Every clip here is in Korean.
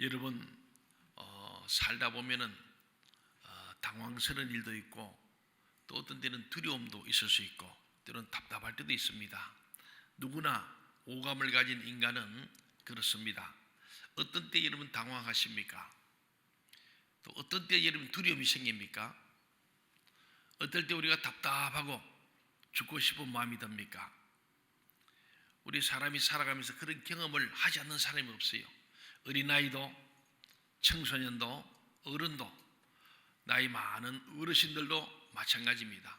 여러분 어, 살다 보면은 어, 당황스러운 일도 있고 또 어떤 때는 두려움도 있을 수 있고 때로는 답답할 때도 있습니다. 누구나 오감을 가진 인간은 그렇습니다. 어떤 때 여러분 당황하십니까? 또 어떤 때 여러분 두려움이 생깁니까? 어떨 때 우리가 답답하고 죽고 싶은 마음이 듭니까? 우리 사람이 살아가면서 그런 경험을 하지 않는 사람이 없어요. 어린아이도 청소년도 어른도 나이 많은 어르신들도 마찬가지입니다.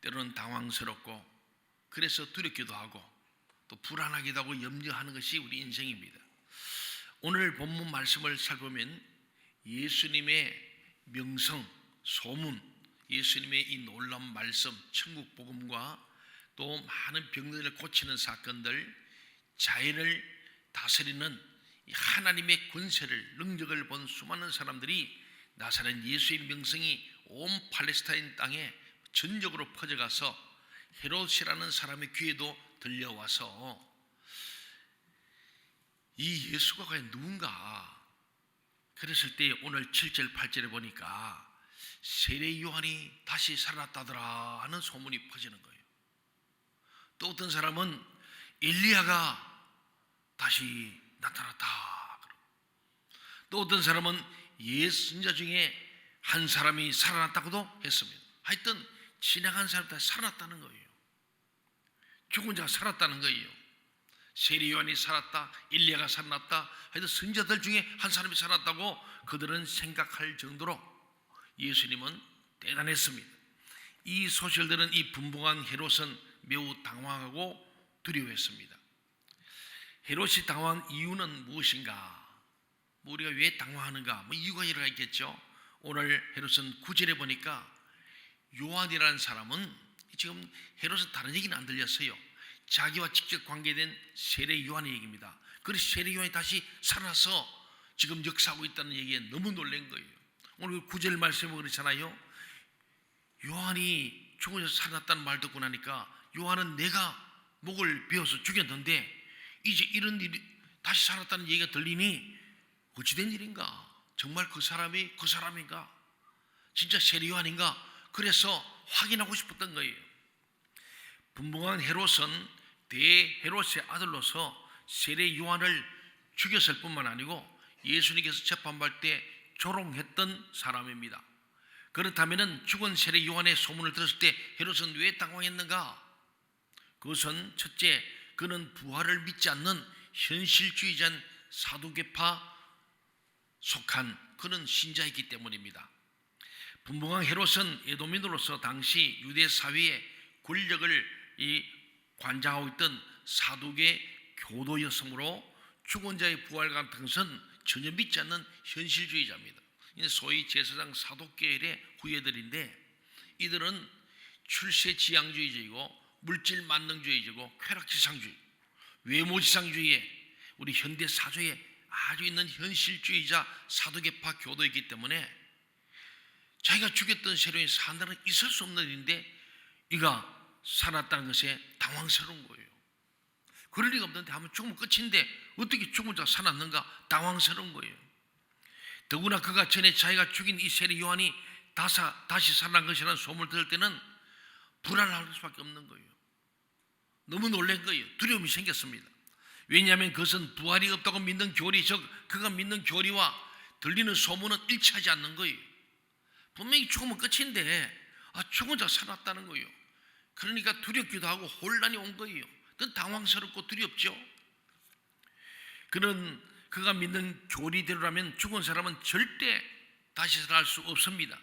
때로는 당황스럽고 그래서 두렵기도 하고 또 불안하기도 하고 염려하는 것이 우리 인생입니다. 오늘 본문 말씀을 살펴보면 예수님의 명성, 소문, 예수님의 이 놀라운 말씀, 천국 복음과 또 많은 병들을 고치는 사건들, 자연을 다스리는 이 하나님의 권세를 능력을 본 수많은 사람들이 나사렛 예수의 명성이 온 팔레스타인 땅에 전적으로 퍼져가서 헤롯이라는 사람의 귀에도 들려와서 이 예수가 과연 누군가 그랬을 때 오늘 7절 8절에 보니까 세례 요한이 다시 살아났다더라 하는 소문이 퍼지는 거예요. 또 어떤 사람은 엘리야가 다시 나타났다. 또 어떤 사람은 옛 선자 중에 한 사람이 살아났다고도 했습니다. 하여튼 지나간 사람 다 살았다는 거예요. 죽은 자가 살았다는 거예요. 세리 요한이 살았다, 일리야가 살았다. 하여튼 선자들 중에 한 사람이 살았다고 그들은 생각할 정도로 예수님은 대단했습니다. 이 소설들은 이 분봉한 헤롯은 매우 당황하고 두려워했습니다. 헤롯이 당황한 이유는 무엇인가? 뭐 우리가 왜 당황하는가? 뭐 이유가 여러 가 있겠죠. 오늘 헤롯은 구절에 보니까 요한이라는 사람은 지금 헤롯은 다른 얘기는 안 들렸어요. 자기와 직접 관계된 세례 요한의 얘기입니다. 그래서 세례 요한이 다시 살아서 지금 역사하고 있다는 얘기에 너무 놀란 거예요. 오늘 구절 말씀에 그렇잖아요. 요한이 죽어서 살았다는 말 듣고 나니까 요한은 내가 목을 베어서 죽였는데 이제 이런 일이 다시 살았다는 얘기가 들리니 어찌된 일인가? 정말 그 사람이 그 사람인가? 진짜 세례 요한인가? 그래서 확인하고 싶었던 거예요. 분봉한 헤롯은 대헤롯의 아들로서 세례 요한을 죽였을 뿐만 아니고 예수님께서 재판받을 때 조롱했던 사람입니다. 그렇다면 죽은 세례 요한의 소문을 들었을 때 헤롯은 왜 당황했는가? 그것은 첫째, 그는 부활을 믿지 않는 현실주의자인 사두개파 속한 그런 신자이기 때문입니다. 분봉한 헤롯은 에도민으로서 당시 유대 사회의 권력을 이 관장하고 있던 사두개 교도였으므로 죽은 자의 부활 같은 것은 전혀 믿지 않는 현실주의자입니다. 소위 제사장 사도계열의 후예들인데 이들은 출세 지향주의적이고 물질 만능주의적이고 쾌락지상주의, 외모지상주의에 우리 현대 사조에 아주 있는 현실주의자 사도계파 교도이기 때문에 자기가 죽였던 세력이 산다는 있을 수 없는 일인데 이가 살았다는 것에 당황스러운 거예요. 그럴 리가 없는데 하면 죽으면 끝인데 어떻게 죽은 자 살았는가 당황스러운 거예요. 더구나 그가 전에 자기가 죽인 이 세리 요한이 다시 살아난 것이라는 소문을 들을 때는 불안할 수밖에 없는 거예요. 너무 놀란 거예요. 두려움이 생겼습니다. 왜냐하면 그것은 부활이 없다고 믿는 교리, 즉 그가 믿는 교리와 들리는 소문은 일치하지 않는 거예요. 분명히 죽으면 끝인데 아, 죽은 자 살았다는 거예요. 그러니까 두렵기도 하고 혼란이 온 거예요. 그 당황스럽고 두렵죠. 그는 그가 믿는 교리대로라면 죽은 사람은 절대 다시 살아날 수 없습니다.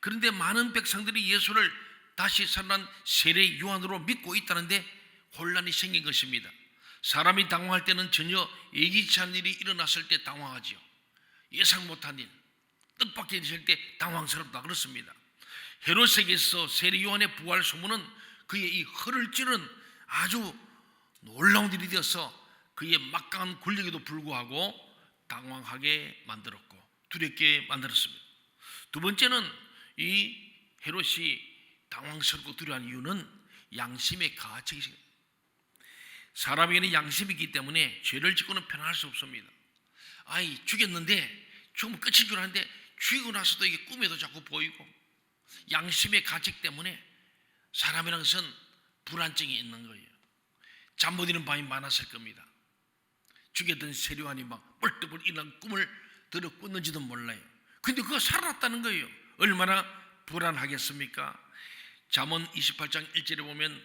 그런데 많은 백성들이 예수를 다시 살아난 세례 요한으로 믿고 있다는데 혼란이 생긴 것입니다. 사람이 당황할 때는 전혀 예기치 않은 일이 일어났을 때 당황하지요. 예상 못한 일, 뜻밖의 일이 있을 때 당황스럽다 그렇습니다. 헤롯에게서 세례 요한의 부활 소문은 그의 이 허를 찌른 아주 놀라운 일이 되어서 그의 막강한 권력에도 불구하고 당황하게 만들었고 두렵게 만들었습니다. 두 번째는 이 헤롯이 당황스럽고 두려워한 이유는 양심의 가책이 사람에게는 양심이 있기 때문에 죄를 짓고는 편안할 수 없습니다. 아이 죽였는데 죽으면 끝인 줄 아는데 죽이고 나서도 이게 꿈에도 자꾸 보이고 양심의 가책 때문에 사람이란 것은 불안증이 있는 거예요. 잠 못 이는 밤이 많았을 겁니다. 죽였던 세류안이 막 뻘떡을 일어난 꿈을 들어 꿨는지도 몰라요. 근데 그거 살아났다는 거예요. 얼마나 불안하겠습니까? 잠언 28장 1절에 보면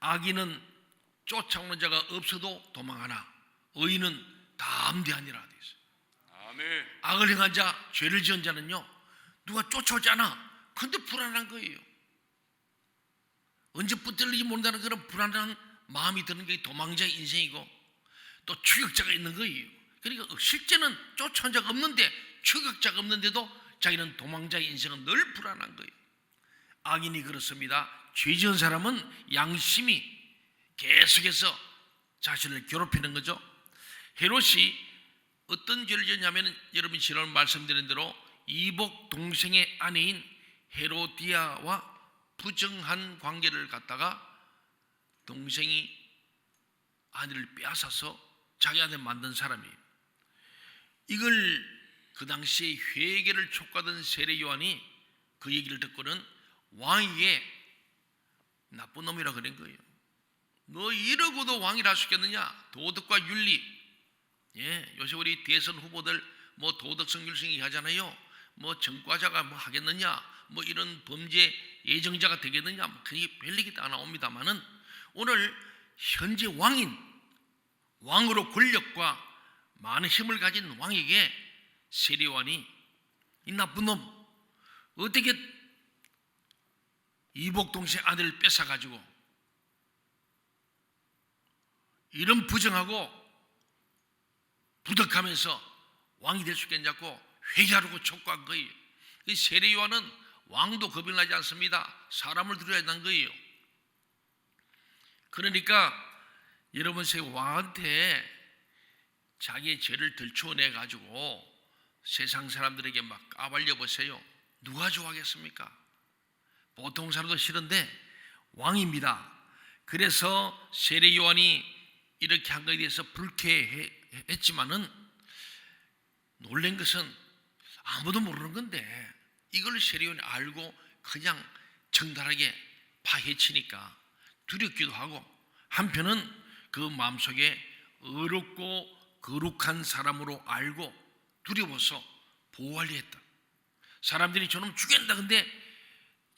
악인은 쫓아오는 자가 없어도 도망하나 의인은 담대하니라 돼 있어요. 아멘. 악을 행한 자, 죄를 지은 자는요 누가 쫓아오지 않아. 근데 불안한 거예요. 언제 붙들릴지 모른다는 그런 불안한 마음이 드는 게 도망자의 인생이고 또 추격자가 있는 거예요. 그러니까 실제는 쫓아온 자가 없는데 추격자가 없는데도 자기는 도망자의 인생은 늘 불안한 거예요. 악인이 그렇습니다. 죄 지은 사람은 양심이 계속해서 자신을 괴롭히는 거죠. 헤롯이 어떤 죄를 지었냐면 여러분이 지난 말씀드린 대로 이복 동생의 아내인 헤로디아와 부정한 관계를 갖다가 동생이 아내를 빼앗아서 자기한테 만든 사람이에요. 이걸 그 당시에 회개를 촉구하던 세례 요한이 그 얘기를 듣고는 왕에게 나쁜 놈이라 그런 거예요. 너 이러고도 왕이라 할수 있겠느냐? 도덕과 윤리. 예, 요새 우리 대선 후보들 뭐 도덕성 율성이 하잖아요. 뭐 정과자가 뭐 하겠느냐? 뭐 이런 범죄 예정자가 되겠느냐? 뭐 그게 별 얘기 다 나옵니다만은 오늘 현재 왕인 왕으로 권력과 많은 힘을 가진 왕에게 세례관이 이 나쁜 놈 어떻게 이복 동생 아들을 뺏어 가지고 이런 부정하고 부덕하면서 왕이 될 수 있겠냐고 회개하라고 촉구한 거예요. 이 세례 요한은 왕도 겁이 나지 않습니다. 사람을 두려워야 한다는 거예요. 그러니까 여러분 세 왕한테 자기의 죄를 들춰내 가지고 세상 사람들에게 막 까발려 보세요. 누가 좋아하겠습니까? 보통 사람도 싫은데 왕입니다. 그래서 세례 요한이 이렇게 한 것에 대해서 불쾌했지만은 놀란 것은 아무도 모르는 건데 이걸 세례 요한이 알고 그냥 정달하게 파헤치니까 두렵기도 하고 한편은 그 마음속에 어렵고 거룩한 사람으로 알고 두려워서 보호하려 했다. 사람들이 저놈 죽인다 근데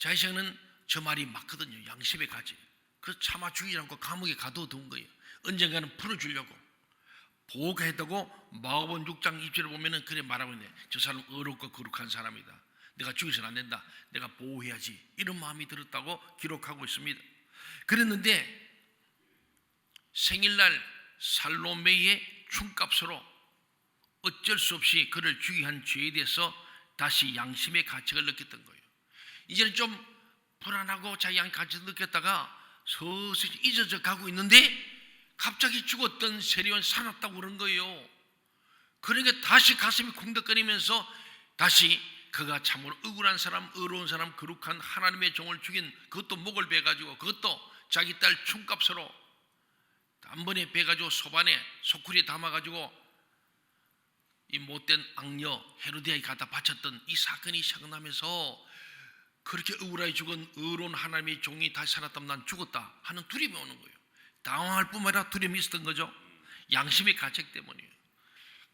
생각은 저 말이 맞거든요. 양심의 가지. 그 차마 죽이지 않고 감옥에 가둬둔 거예요. 언젠가는 풀어주려고. 보호가 했다고 마가본 6장 2절을 보면은 그래 말하고 있네. 저 사람 어렵고 거룩한 사람이다. 내가 죽여서는 안 된다. 내가 보호해야지. 이런 마음이 들었다고 기록하고 있습니다. 그랬는데 생일날 살로메의 춤값으로 어쩔 수 없이 그를 죽이게 한 죄에 대해서 다시 양심의 가책을 느꼈던 거예요. 이제는 좀 불안하고 자기 양 가책을 느꼈다가 서서히 잊어져 가고 있는데 갑자기 죽었던 세리온 살았다고 그런 거예요. 그러니까 다시 가슴이 쿵덕거리면서 다시 그가 참으로 억울한 사람, 의로운 사람, 거룩한 하나님의 종을 죽인 그것도 목을 베가지고 그것도 자기 딸 춤값으로 한 번에 베가지고 소반에 소쿠리에 담아가지고 이 못된 악녀 헤로디아에 갖다 바쳤던 이 사건이 생각나면서 그렇게 억울하게 죽은 의로운 하나님의 종이 다시 살았다면 난 죽었다 하는 두려움이 오는 거예요. 당황할 뿐만 아니라 두려움이 있었던 거죠. 양심의 가책 때문이에요.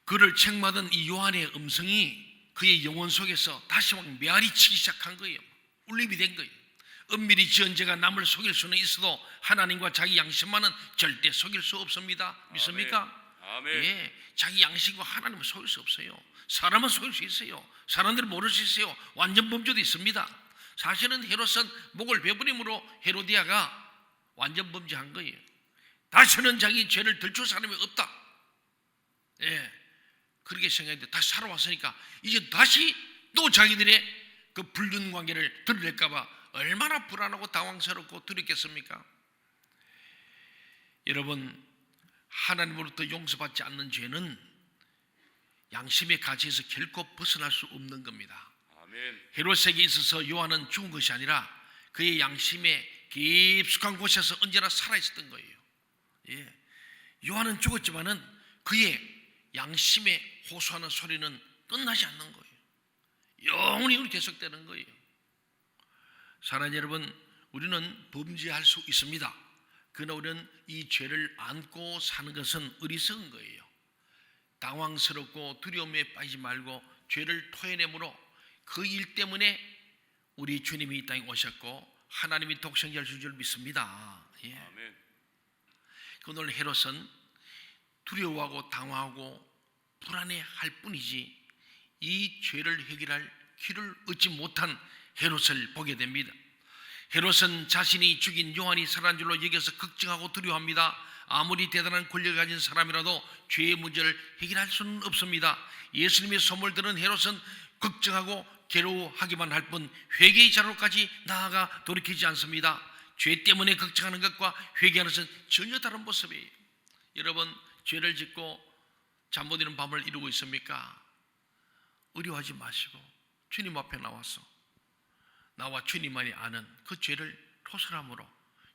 그를 책망하던 이 요한의 음성이 그의 영혼 속에서 다시 막 메아리 치기 시작한 거예요. 울림이 된 거예요. 은밀히 지은 죄가 남을 속일 수는 있어도 하나님과 자기 양심만은 절대 속일 수 없습니다. 믿습니까? 아멘. 예, 자기 양식과 하나님은 속일 수 없어요. 사람은 속일 수 있어요. 사람들은 모를 수 있어요. 완전 범죄도 있습니다. 사실은 헤롯은 목을 베부림으로 헤로디아가 완전 범죄한 거예요. 다시는 자기 죄를 들출 사람이 없다. 예, 그렇게 생각했는데 다시 살아왔으니까 이제 다시 또 자기들의 그 불륜 관계를 드러낼까봐 얼마나 불안하고 당황스럽고 두렵겠습니까? 여러분 하나님으로부터 용서받지 않는 죄는 양심의 가치에서 결코 벗어날 수 없는 겁니다. 헤롯에게 있어서 요한은 죽은 것이 아니라 그의 양심의 깊숙한 곳에서 언제나 살아 있었던 거예요. 예. 요한은 죽었지만은 그의 양심에 호소하는 소리는 끝나지 않는 거예요. 영원히 계속되는 거예요. 사랑하는 여러분, 우리는 범죄할 수 있습니다. 그러나 우리는 이 죄를 안고 사는 것은 어리석은 거예요. 당황스럽고 두려움에 빠지지 말고 죄를 토해내므로 그 일 때문에 우리 주님이 이 땅에 오셨고 하나님이 독생자를 줄줄 믿습니다. 예. 아멘. 그 오늘 헤롯은 두려워하고 당황하고 불안해할 뿐이지 이 죄를 해결할 길을 얻지 못한 헤롯을 보게 됩니다. 헤롯은 자신이 죽인 요한이 살아난 줄로 여겨서 걱정하고 두려워합니다. 아무리 대단한 권력을 가진 사람이라도 죄의 문제를 해결할 수는 없습니다. 예수님의 선물 들은 헤롯은 걱정하고 괴로워하기만 할 뿐 회개의 자로까지 나아가 돌이키지 않습니다. 죄 때문에 걱정하는 것과 회개하는 것은 전혀 다른 모습이에요. 여러분 죄를 짓고 잠 못 이루는 밤을 이루고 있습니까? 의료하지 마시고 주님 앞에 나와서 나와 주님만이 아는 그 죄를 토설함으로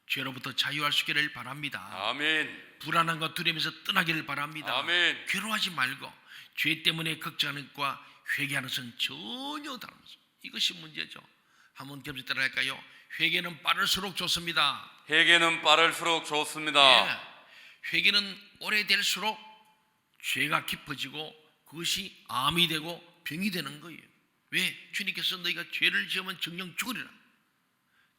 죄로부터 자유할 수 있기를 바랍니다. 아멘. 불안함과 두려움에서 떠나기를 바랍니다. 아멘. 괴로워하지 말고 죄 때문에 걱정하는 것과 회개하는 것은 전혀 다른 모습. 이것이 문제죠. 한번 겸손히 따라 할까요? 회개는 빠를수록 좋습니다. 회개는 빠를수록 좋습니다. 예. 회개는 오래될수록 죄가 깊어지고 그것이 암이 되고 병이 되는 거예요. 왜? 주님께서 너희가 죄를 지으면 정령 죽으리라.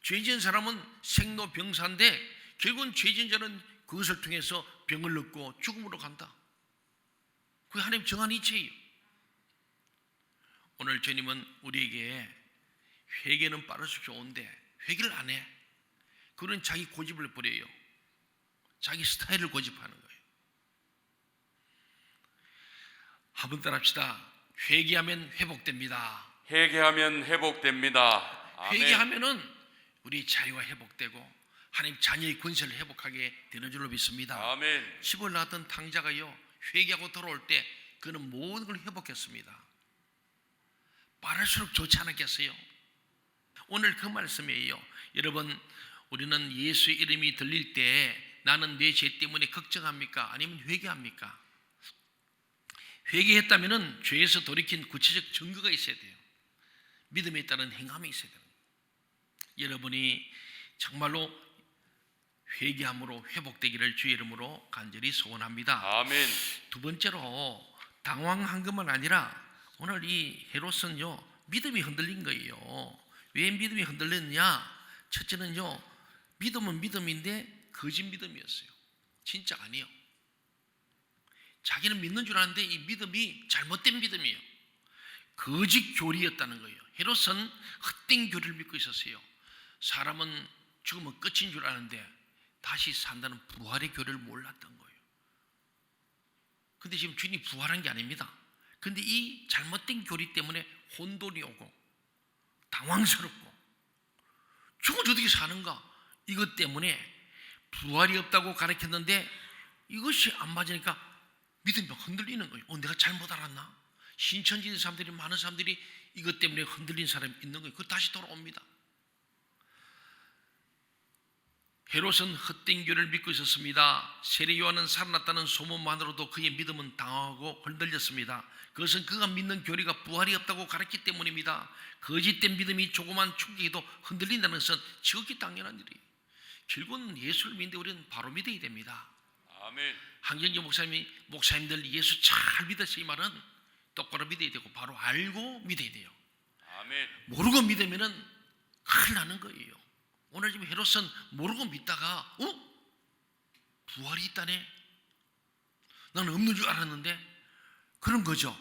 죄 지은 사람은 생로병사인데 결국은 죄 지은 자는 그것을 통해서 병을 얻고 죽음으로 간다. 그게 하나님 정한 이치예요. 오늘 주님은 우리에게 회개는 빠를수록 좋은데 회개를 안 해. 그런 자기 고집을 부려요. 자기 스타일을 고집하는 거예요. 한번 따라합시다. 회개하면 회복됩니다. 회개하면 회복됩니다. 아멘. 회개하면은 우리 자유가 회복되고 하나님 자녀의 권세를 회복하게 되는 줄로 믿습니다. 아멘. 집을 나왔던 탕자가요 회개하고 돌아올 때 그는 모든 걸 회복했습니다. 빠를수록 좋지 않았겠어요? 오늘 그 말씀이에요. 여러분 우리는 예수의 이름이 들릴 때 나는 내 죄 때문에 걱정합니까? 아니면 회개합니까? 회개했다면은 죄에서 돌이킨 구체적 증거가 있어야 돼요. 믿음에 따른 행함이 있어야 돼요. 여러분이 정말로 회개함으로 회복되기를 주의 이름으로 간절히 소원합니다. 아멘. 두 번째로 당황한 것만 아니라 오늘 이 헤롯은요 믿음이 흔들린 거예요. 왜 믿음이 흔들렸느냐? 첫째는요 믿음은 믿음인데 거짓 믿음이었어요. 진짜 아니요. 자기는 믿는 줄 아는데 이 믿음이 잘못된 믿음이에요. 거짓 교리였다는 거예요. 헤롯은 헛된 교리를 믿고 있었어요. 사람은 죽으면 끝인 줄 아는데 다시 산다는 부활의 교리를 몰랐던 거예요. 근데 지금 주님이 부활한 게 아닙니다. 근데 이 잘못된 교리 때문에 혼돈이 오고 당황스럽고 죽은 어떻게 사는가 이것 때문에 부활이 없다고 가르쳤는데 이것이 안 맞으니까 믿음이 막 흔들리는 거예요. 어, 내가 잘못 알았나? 신천지 사람들이 많은 사람들이 이것 때문에 흔들린 사람이 있는 거예요. 그 다시 돌아옵니다. 헤롯은 헛된 교를 믿고 있었습니다. 세례 요한은 살아났다는 소문만으로도 그의 믿음은 당하고 흔들렸습니다. 그것은 그가 믿는 교리가 부활이 없다고 가르쳤기 때문입니다. 거짓된 믿음이 조그만 충격에도 흔들린다는 것은 지극히 당연한 일이에요. 결국은 예수를 믿는데 우리는 바로 믿어야 됩니다. 아멘. 한경재 목사님이 목사님들 예수 잘 믿으세요 이 말은 똑바로 믿어야 되고 바로 알고 믿어야 돼요. 아멘. 모르고 믿으면은 큰일 나는 거예요. 오늘 지금 헤롯은 모르고 믿다가 어? 부활이 있다네. 나는 없는 줄 알았는데 그런 거죠.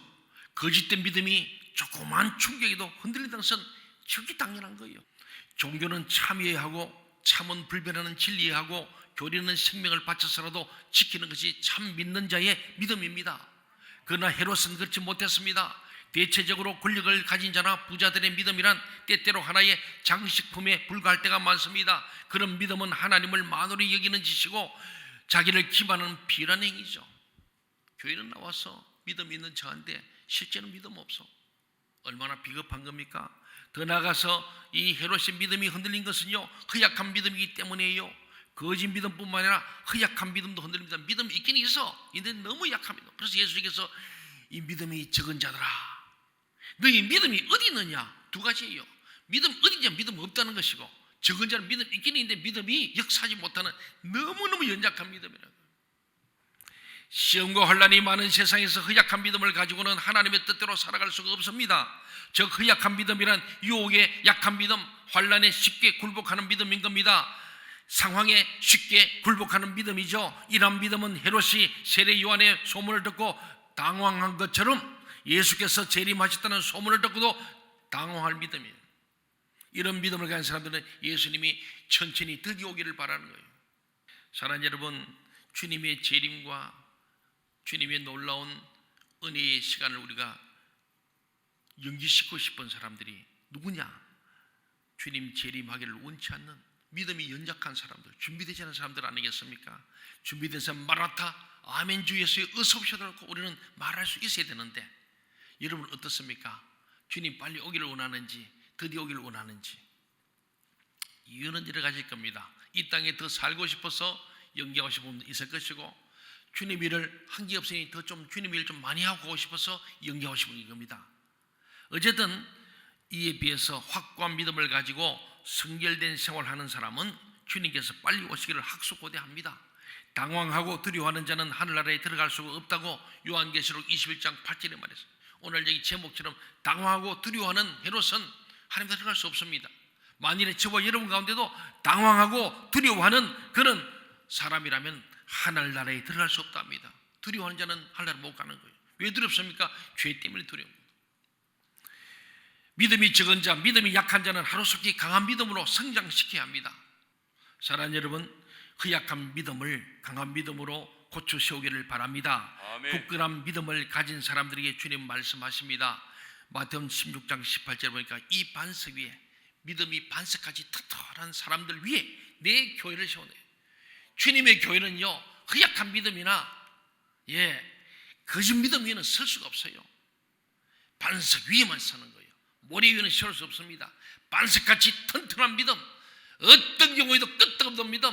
거짓된 믿음이 조그만 충격에도 흔들린다는 것은 지극히 당연한 거예요. 종교는 참여해야 하고 참은 불변하는 진리에 하고 교리는 생명을 바쳐서라도 지키는 것이 참 믿는 자의 믿음입니다. 그러나 헤롯은 그렇지 못했습니다. 대체적으로 권력을 가진 자나 부자들의 믿음이란 때때로 하나의 장식품에 불과할 때가 많습니다. 그런 믿음은 하나님을 만으로 여기는 짓이고 자기를 기반하는 비란 행위죠. 교회는 나와서 믿음 있는 저한테 실제는 믿음 없어. 얼마나 비겁한 겁니까? 더 나아가서 이 헤롯의 믿음이 흔들린 것은요, 그 약한 믿음이기 때문이에요. 거짓 믿음뿐만 아니라 허약한 믿음도 흔들립니다. 믿음이 있긴 있어. 근데 너무 약합니다. 그래서 예수님께서 이 믿음이 적은 자들아 너희 믿음이 어디 있느냐? 두 가지예요. 믿음 어디냐? 믿음 없다는 것이고 적은 자는 믿음 있긴 있는데 믿음이 역사하지 못하는 너무너무 연약한 믿음이라고. 시험과 혼란이 많은 세상에서 허약한 믿음을 가지고는 하나님의 뜻대로 살아갈 수가 없습니다. 저 허약한 믿음이란 유혹에 약한 믿음, 환란에 쉽게 굴복하는 믿음인 겁니다. 상황에 쉽게 굴복하는 믿음이죠. 이런 믿음은 헤롯이 세례 요한의 소문을 듣고 당황한 것처럼 예수께서 재림하셨다는 소문을 듣고도 당황할 믿음이에요. 이런 믿음을 가진 사람들은 예수님이 천천히 드디 오기를 바라는 거예요. 사랑하는 여러분, 주님의 재림과 주님의 놀라운 은혜의 시간을 우리가 연기시키고 싶은 사람들이 누구냐? 주님 재림하기를 원치 않는 믿음이 연약한 사람들, 준비되지 않은 사람들 아니겠습니까? 준비된 사람 마라타, 아멘 주 예수의 어서 오셔달라고 우리는 말할 수 있어야 되는데 여러분 어떻습니까? 주님 빨리 오기를 원하는지 드디어 오기를 원하는지 이유는 여러 가지일 겁니다. 이 땅에 더 살고 싶어서 연기하고 싶은 분도 있을 것이고 주님 일을 한 게 없으니 더 좀 주님 일좀 많이 하고 싶어서 연기하고 싶은 겁니다. 어쨌든 이에 비해서 확고한 믿음을 가지고 성결된 생활하는 사람은 주님께서 빨리 오시기를 학수고대합니다. 당황하고 두려워하는 자는 하늘나라에 들어갈 수가 없다고 요한계시록 21장 8절에 말했어요. 오늘 여기 제목처럼 당황하고 두려워하는 헤롯은 하나님 들어갈 수 없습니다. 만일에 저와 여러분 가운데도 당황하고 두려워하는 그런 사람이라면 하늘나라에 들어갈 수 없답니다. 두려워하는 자는 하늘나라 못 가는 거예요. 왜 두렵습니까? 죄 때문에 두려운 거예요. 믿음이 적은 자, 믿음이 약한 자는 하루속히 강한 믿음으로 성장시켜야 합니다. 사랑하는 여러분, 그 약한 믿음을 강한 믿음으로 고쳐 세우기를 바랍니다. 아멘. 굳건한 믿음을 가진 사람들에게 주님 말씀하십니다. 마태음 16장 18절 보니까 이 반석 위에 믿음이 반석까지 튼튼한 사람들 위에 내 교회를 세우네. 주님의 교회는요 허약한 믿음이나 예 거짓 믿음 위에는 설 수가 없어요. 반석 위에만 서는 거예요. 모래 위에는 세울 수 없습니다. 반석같이 튼튼한 믿음, 어떤 경우에도 끄떡없는 믿음,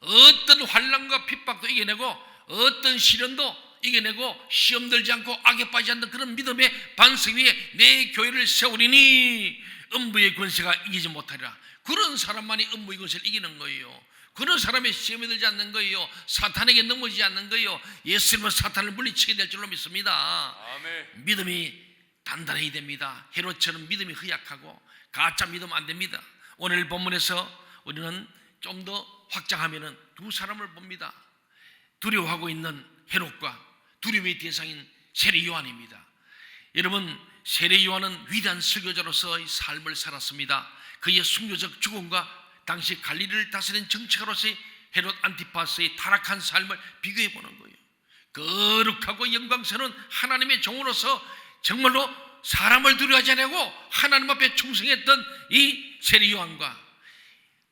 어떤 환란과 핍박도 이겨내고 어떤 시련도 이겨내고 시험 들지 않고 악에 빠지지 않는 그런 믿음의 반석 위에 내 교회를 세우리니 음부의 권세가 이기지 못하리라. 그런 사람만이 음부의 권세를 이기는 거예요. 그런 사람의 시험에 들지 않는 거예요. 사탄에게 넘어지지 않는 거예요. 예수님은 사탄을 물리치게 될 줄로 믿습니다. 아멘. 믿음이 단단해야 됩니다. 헤롯처럼 믿음이 허약하고 가짜 믿으면 안 됩니다. 오늘 본문에서 우리는 좀 더 확장하면은 두 사람을 봅니다. 두려워하고 있는 헤롯과 두려움의 대상인 세례 요한입니다. 여러분 세례 요한은 위대한 설교자로서의 삶을 살았습니다. 그의 순교적 죽음과 당시 갈릴리를 다스린 정치가로서의 헤롯 안티파스의 타락한 삶을 비교해 보는 거예요. 거룩하고 영광스러운 하나님의 종으로서 정말로 사람을 두려워하지 않고 하나님 앞에 충성했던 이 세례 요한과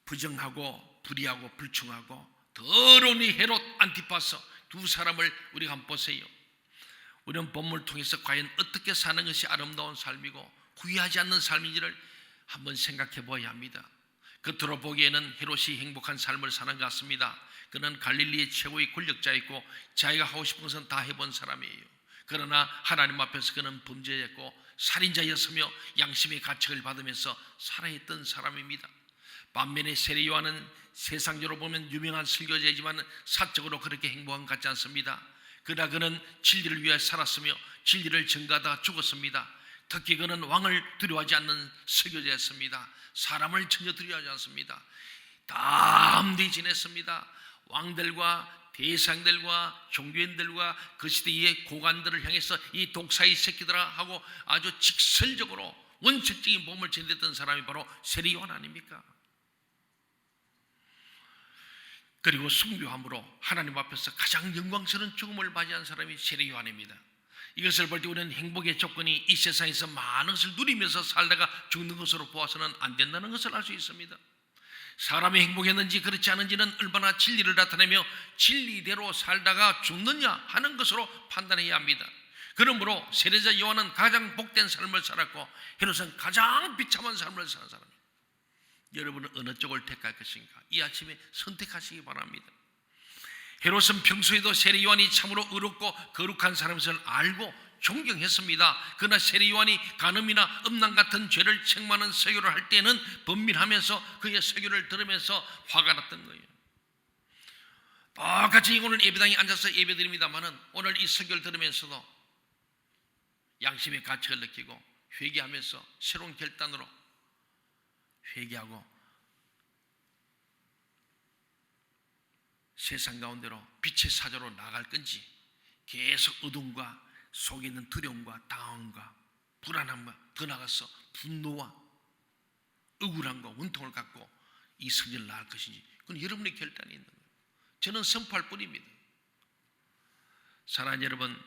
부정하고 불의하고 불충하고 더러운 이 헤롯 안티파스 두 사람을 우리가 한번 보세요. 우리는 본문을 통해서 과연 어떻게 사는 것이 아름다운 삶이고 후회하지 않는 삶인지를 한번 생각해 보아야 합니다. 겉으로 보기에는 헤롯이 행복한 삶을 사는 것 같습니다. 그는 갈릴리의 최고의 권력자였고 자기가 하고 싶은 것은 다 해본 사람이에요. 그러나 하나님 앞에서 그는 범죄였고 살인자였으며 양심의 가책을 받으면서 살아있던 사람입니다. 반면에 세례 요한은 세상적으로 보면 유명한 설교자이지만 사적으로 그렇게 행복한 것 같지 않습니다. 그러나 그는 진리를 위해 살았으며 진리를 증가하다 죽었습니다. 특히 그는 왕을 두려워하지 않는 설교자였습니다. 사람을 전혀 두려워하지 않습니다. 담대히 지냈습니다. 왕들과 대상들과 종교인들과 그 시대의 고관들을 향해서 이 독사의 새끼들아 하고 아주 직설적으로 원칙적인 몸을 지냈던 사람이 바로 세례 요한 아닙니까? 그리고 순교함으로 하나님 앞에서 가장 영광스러운 죽음을 맞이한 사람이 세례 요한입니다. 이것을 볼 때 우리는 행복의 조건이 이 세상에서 많은 것을 누리면서 살다가 죽는 것으로 보아서는 안 된다는 것을 알 수 있습니다. 사람이 행복했는지 그렇지 않은지는 얼마나 진리를 나타내며 진리대로 살다가 죽느냐 하는 것으로 판단해야 합니다. 그러므로 세례자 요한은 가장 복된 삶을 살았고 헤롯은 가장 비참한 삶을 사는 사람입니다. 여러분은 어느 쪽을 택할 것인가? 이 아침에 선택하시기 바랍니다. 헤롯은 평소에도 세례 요한이 참으로 의롭고 거룩한 사람을 알고 존경했습니다. 그러나 세례 요한이 간음이나 음란 같은 죄를 책망하는 설교를 할 때는 번민하면서 그의 설교를 들으면서 화가 났던 거예요. 똑같이 오늘 예배당에 앉아서 예배드립니다만은 오늘 이 설교를 들으면서도 양심의 가책을 느끼고 회개하면서 새로운 결단으로 회개하고 세상 가운데로 빛의 사자로 나갈 건지 계속 어둠과 속에 있는 두려움과 당황과 불안함과 더 나가서 분노와 억울함과 원통을 갖고 이 성전을 나갈 것인지 그건 여러분의 결단이 있는 거예요. 저는 선포할 뿐입니다. 사랑하는 여러분,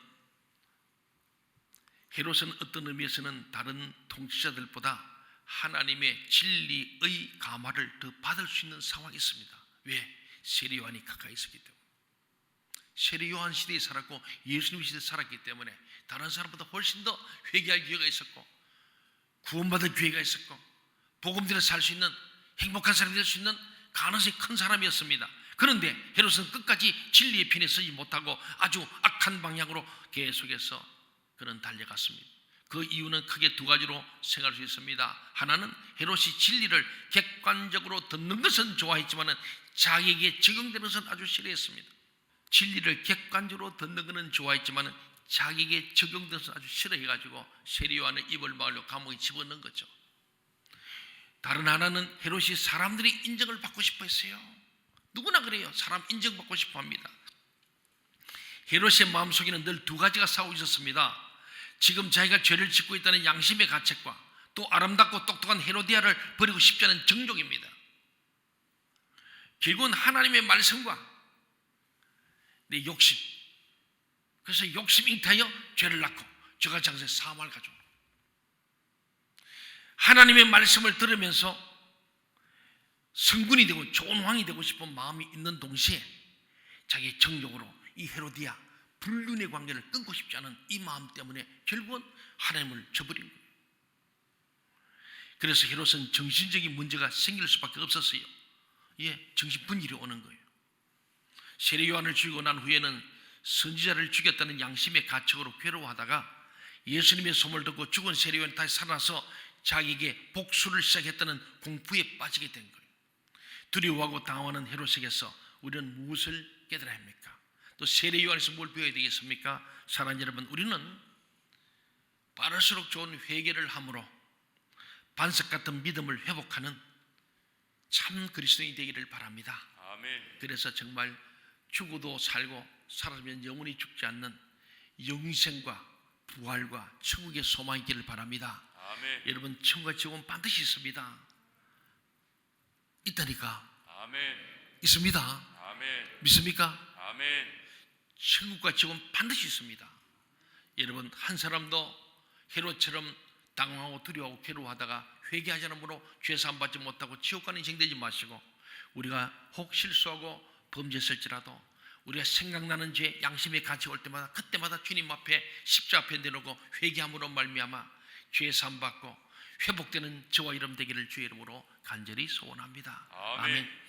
헤롯은 어떤 의미에서는 다른 통치자들보다 하나님의 진리의 감화를 더 받을 수 있는 상황이 있습니다. 왜? 세례 요한이 가까이 있었기 때문에. 세례 요한 시대에 살았고 예수님 시대에 살았기 때문에 다른 사람보다 훨씬 더 회개할 기회가 있었고 구원받을 기회가 있었고 복음대로 살 수 있는 행복한 사람이 될 수 있는 가능성이 큰 사람이었습니다. 그런데 헤롯은 끝까지 진리의 편에 서지 못하고 아주 악한 방향으로 계속해서 그는 달려갔습니다. 그 이유는 크게 두 가지로 생각할 수 있습니다. 하나는 헤롯이 진리를 객관적으로 듣는 것은 좋아했지만은 자기에게 적용되는 것은 아주 싫어했습니다. 진리를 객관적으로 듣는 것은 좋아했지만은 자기에게 적용되는 것은 아주 싫어해가지고 요한의 입을 막으려 감옥에 집어넣은 거죠. 다른 하나는 헤롯이 사람들이 인정을 받고 싶어 했어요. 누구나 그래요. 사람 인정받고 싶어 합니다. 헤롯의 마음속에는 늘 두 가지가 싸우고 있었습니다. 지금 자기가 죄를 짓고 있다는 양심의 가책과 또 아름답고 똑똑한 헤로디아를 버리고 싶지 않은 정욕입니다. 결국은 하나님의 말씀과 내 욕심. 그래서 욕심 잉타하여 죄를 낳고 죄가 장세 사함을 가져. 하나님의 말씀을 들으면서 성군이 되고 좋은 왕이 되고 싶은 마음이 있는 동시에 자기의 정욕으로 이 헤로디아 불륜의 관계를 끊고 싶지 않은 이 마음 때문에 결국은 하나님을 저버린 거예요. 그래서 헤롯은 정신적인 문제가 생길 수밖에 없었어요. 예, 정신 분열이 오는 거예요. 세례 요한을 죽이고 난 후에는 선지자를 죽였다는 양심의 가책으로 괴로워하다가 예수님의 소문을 듣고 죽은 세례 요한이 다시 살아나서 자기에게 복수를 시작했다는 공포에 빠지게 된 거예요. 두려워하고 당황하는 헤롯에게서 우리는 무엇을 깨달아야 합니까? 또 세례 요한에서 뭘 배워야 되겠습니까? 사랑하는 여러분, 우리는 빠를수록 좋은 회개를 함으로 반석 같은 믿음을 회복하는 참 그리스도인이 되기를 바랍니다. 아멘. 그래서 정말 죽어도 살고 살아면 영원히 죽지 않는 영생과 부활과 천국의 소망이 있기를 바랍니다. 아멘. 여러분 천국과 지옥은 반드시 있습니다. 있다니까 아멘. 있습니다. 아멘. 믿습니까? 아멘. 천국과 지옥은 반드시 있습니다. 여러분 한 사람도 헤롯처럼 당황하고 두려워하고 괴로워하다가 회개하지 않으므로 죄사함 받지 못하고 지옥 가는 인생 되지 마시고 우리가 혹 실수하고 범죄했을지라도 우리가 생각나는 죄 양심의 가치 올 때마다 그때마다 주님 앞에 십자 앞에 내놓고 회개함으로 말미암아 죄 사함 받고 회복되는 저와 이름 되기를 주의 이름으로 간절히 소원합니다. 아멘.